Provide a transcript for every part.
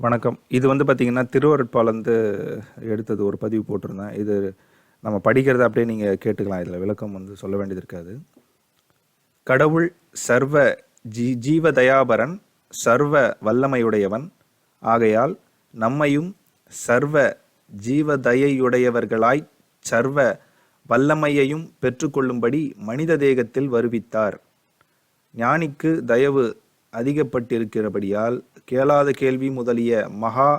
வணக்கம். இது வந்து பார்த்திங்கன்னா திருவருட்பாலேருந்து எடுத்தது ஒரு பதிவு போட்டிருந்தேன். இது நம்ம படிக்கிறத அப்படியே நீங்கள் கேட்டுக்கலாம். இதில் விளக்கம் வந்து சொல்ல வேண்டியது இருக்காது. கடவுள் சர்வ ஜீ ஜீவ தயாபரன் சர்வ வல்லமையுடையவன். ஆகையால் நம்மையும் சர்வ ஜீவதயையுடையவர்களாய் சர்வ வல்லமையையும் பெற்றுக்கொள்ளும்படி மனித தேகத்தில் வருவித்தார். ஞானிக்கு தயவு அதிகப்பட்டிருக்கிறபடியால் கேளாத கேள்வி முதலிய மகா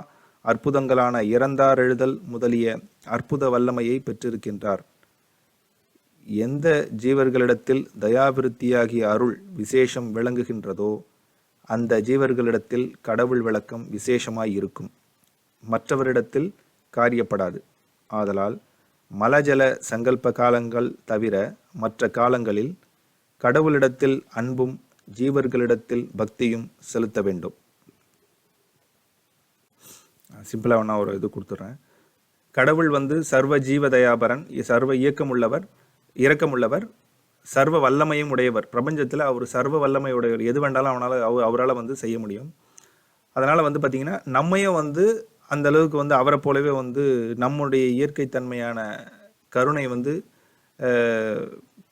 அற்புதங்களான இறந்தார் எழுதல் முதலிய அற்புத வல்லமையை பெற்றிருக்கின்றார். எந்த ஜீவர்களிடத்தில் தயாவிருத்தியாகிய அருள் விசேஷம் விளங்குகின்றதோ அந்த ஜீவர்களிடத்தில் கடவுள் விளக்கம் விசேஷமாய் இருக்கும் மற்றவரிடத்தில் காரியப்படாது. ஆதலால் மலஜல சங்கல்ப காலங்கள் தவிர மற்ற காலங்களில் கடவுளிடத்தில் அன்பும் ஜீவர்களிடத்தில் பக்தியும் செலுத்த வேண்டும். சிம்பிளாக நான் ஒரு இது கொடுத்துட்றேன் கடவுள் வந்து சர்வ ஜீவதயாபரன் சர்வ இயக்கமுள்ளவர் இரக்கமுள்ளவர் சர்வ வல்லமையும் உடையவர். பிரபஞ்சத்தில் அவர் சர்வ வல்லமை உடையவர். எது வேண்டாலும் அவனால் அவர் அவரால் வந்து செய்ய முடியும். அதனால் வந்து பார்த்திங்கன்னா நம்மையும் வந்து அந்த அளவுக்கு வந்து அவரை போலவே வந்து நம்முடைய இயற்கை தன்மையான கருணை வந்து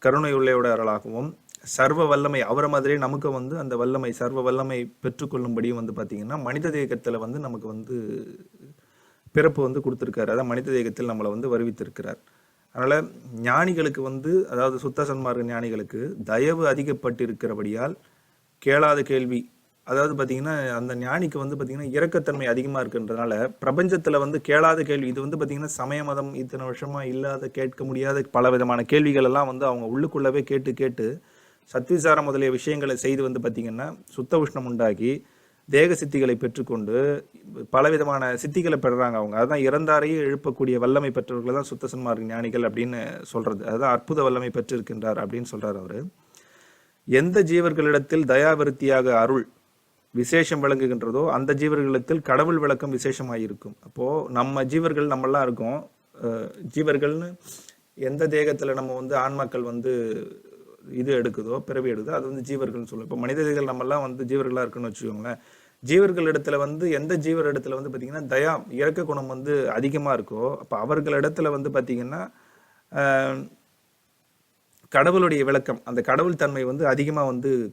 கருணை உள்ளவராகவும் சர்வ வல்லமை அவரை மாதிரியே நமக்கு வந்து அந்த வல்லமை சர்வ வல்லமை பெற்றுக்கொள்ளும்படியும் வந்து பார்த்திங்கன்னா மனித தேகத்தில் வந்து நமக்கு வந்து பிறப்பு வந்து கொடுத்துருக்காரு. அதான் மனித தேகத்தில் நம்மளை வந்து வருவித்திருக்கிறார். அதனால் ஞானிகளுக்கு வந்து அதாவது சுத்த சன்மார்க்க ஞானிகளுக்கு தயவு அதிகப்பட்டிருக்கிறபடியால் கேளாத கேள்வி. அதாவது பார்த்தீங்கன்னா அந்த ஞானிக்கு வந்து பார்த்தீங்கன்னா இரக்கத்தன்மை அதிகமாக இருக்குன்றதுனால பிரபஞ்சத்தில் வந்து கேளாத கேள்வி. இது வந்து பார்த்தீங்கன்னா சமய மதம் இத்தனை வருஷமாக இல்லாத கேட்க முடியாத பல விதமான கேள்விகள் எல்லாம் வந்து அவங்க உள்ளுக்குள்ளவே கேட்டு கேட்டு சத்விசாரம் முதலிய விஷயங்களை செய்து வந்து பார்த்தீங்கன்னா சுத்த உஷ்ணம் உண்டாக்கி தேக சித்திகளை பெற்றுக்கொண்டு பலவிதமான சித்திகளை பெறுறாங்க அவங்க. அதுதான் இறந்தாரையே எழுப்பக்கூடிய வல்லமை பெற்றவர்கள் தான் சுத்த சன்மார்க்க ஞானிகள் அப்படின்னு சொல்கிறது அதுதான் அற்புத வல்லமை பெற்றிருக்கின்றார் அப்படின்னு சொல்கிறார் அவர். எந்த ஜீவர்களிடத்தில் தயாவிருத்தியாக அருள் விசேஷம் விளங்குகின்றதோ அந்த ஜீவர்களிடத்தில் கடவுள் விளக்கம் விசேஷமாயிருக்கும். அப்போது நம்ம ஜீவர்கள் நம்மளாம் இருக்கோம். ஜீவர்கள்னு எந்த தேகத்தில் நம்ம வந்து ஆன்மாக்கள் வந்து இது எடுக்குதோ பிறவி எடுக்குதோ அது வந்து ஜீவர்கள்னு சொல்லுவோம் இப்போ மனிதர்கள் நம்மெல்லாம் வந்து ஜீவர்களாக இருக்குன்னு வச்சுக்கோங்களேன். ஜீவர்கள் இடத்துல வந்து எந்த ஜீவர் இடத்துல வந்து பார்த்திங்கன்னா தயா இறக்க குணம் வந்து அதிகமாக இருக்கோ அப்போ அவர்களிடத்துல வந்து பார்த்திங்கன்னா கடவுளுடைய விளக்கம் அந்த கடவுள் தன்மை வந்து அதிகமாக வந்து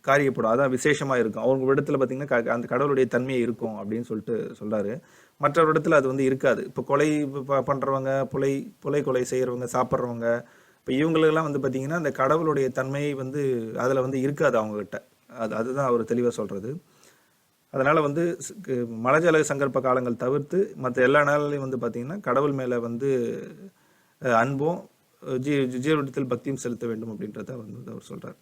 காரியப்படும். அதான் விசேஷமாக இருக்கும். அவங்க இடத்துல பார்த்திங்கன்னா க- அந்த கடவுளுடைய தன்மையை இருக்கும் அப்படின்னு சொல்லிட்டு சொல்கிறாரு மற்றொரு இடத்துல அது வந்து இருக்காது. இப்போ கொலை ப- புலை புலை கொலை செய்கிறவங்க சாப்பிட்றவங்க இப்போ இவங்களுக்கெல்லாம் வந்து பார்த்தீங்கன்னா அந்த கடவுளுடைய தன்மை வந்து அதில் வந்து இருக்காது அவங்கக்கிட்ட அது அதுதான் அவர் தெளிவாக சொல்கிறது அதனால் வந்து மலஜல சங்கற்ப காலங்கள் தவிர்த்து மற்ற எல்லா நாள்லையும் வந்து பார்த்திங்கன்னா கடவுள் மேலே வந்து அன்பும் ஜீ ஜீவனத்தில் பக்தியும் செலுத்த வேண்டும் அப்படின்றத வந்து அவர் சொல்கிறார்